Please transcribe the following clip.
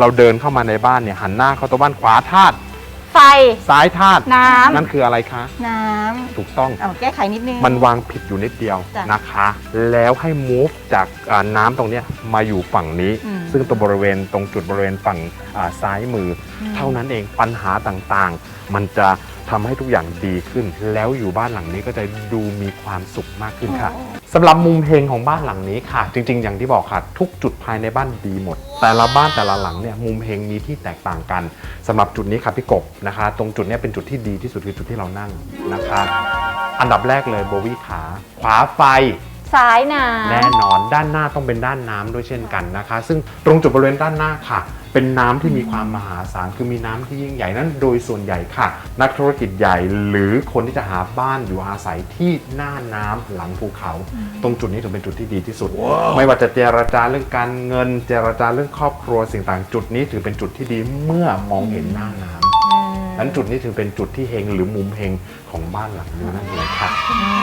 เราเดินเข้ามาในบ้านเนี่ยหันหน้าเข้าตัวบ้านขวาธาตุไฟ ซ้ายธาตุน้ำ นั่นคืออะไรคะ น้ถูกต้องำเอาแก้ไขนิดนึง มันวางผิดอยู่นิดเดียวจ้ะนะคะ แล้วให้ move จากอ่าน้ำตรงเนี้ยมาอยู่ฝั่งนี้ อืมซึ่งตรงบริเวณตรงจุดบริเวณฝั่งอ่าซ้ายมืออม เท่านั้นเองปัญหาต่างๆ มันจะ ทำให้ทุกอย่างดีขึ้น แล้วอยู่บ้านหลังนี้ก็จะดูมีความสุขมากขึ้นค่ะสำหรับมุมเฮงของบ้านหลังนี้ค่ะ จริง ๆ อย่างที่บอกค่ะ ทุกจุดภายในบ้านดีหมด แต่ละบ้านแต่ละหลังเนี่ยมุมเฮงมีที่แตกต่างกันสำหรับจุดนี้ค่ะพี่กบนะคะ ตรงจุดเนี้ยเป็นจุดที่ดีที่สุดคือจุดที่เรานั่งนะคะ อันดับแรกเลยโบวี่ขาขวาไฟ ซ้ายน้ำ แน่นอนด้านหน้าต้องเป็นด้านน้ำด้วยเช่นกันนะคะ ซึ่งตรงจุดบริเวณด้านหน้าค่ะ เป็นน้ำที่มีความมหาศาลคือมีน้ำที่ยิ่งใหญ่นั้นโดยส่วนใหญ่ค่ะ นักธุรกิจใหญ่หรือคนที่จะหาบ้านอยู่อาศัยที่หน้าน้ำหลังภูเขา ตรงจุดนี้ถือเป็นจุดที่ดีที่สุด ไม่ว่าจะเจรจาเรื่องการเงิน เจรจาเรื่องครอบครัวสิ่งต่างจุดนี้ถือเป็นจุดที่ดีเมื่อมองเห็นหน้าน้ำ นั้นจุดนี้ถือเป็นจุดที่เฮงหรือมุมเฮงของบ้านหลังนี้นั่นเองค่ะ อืม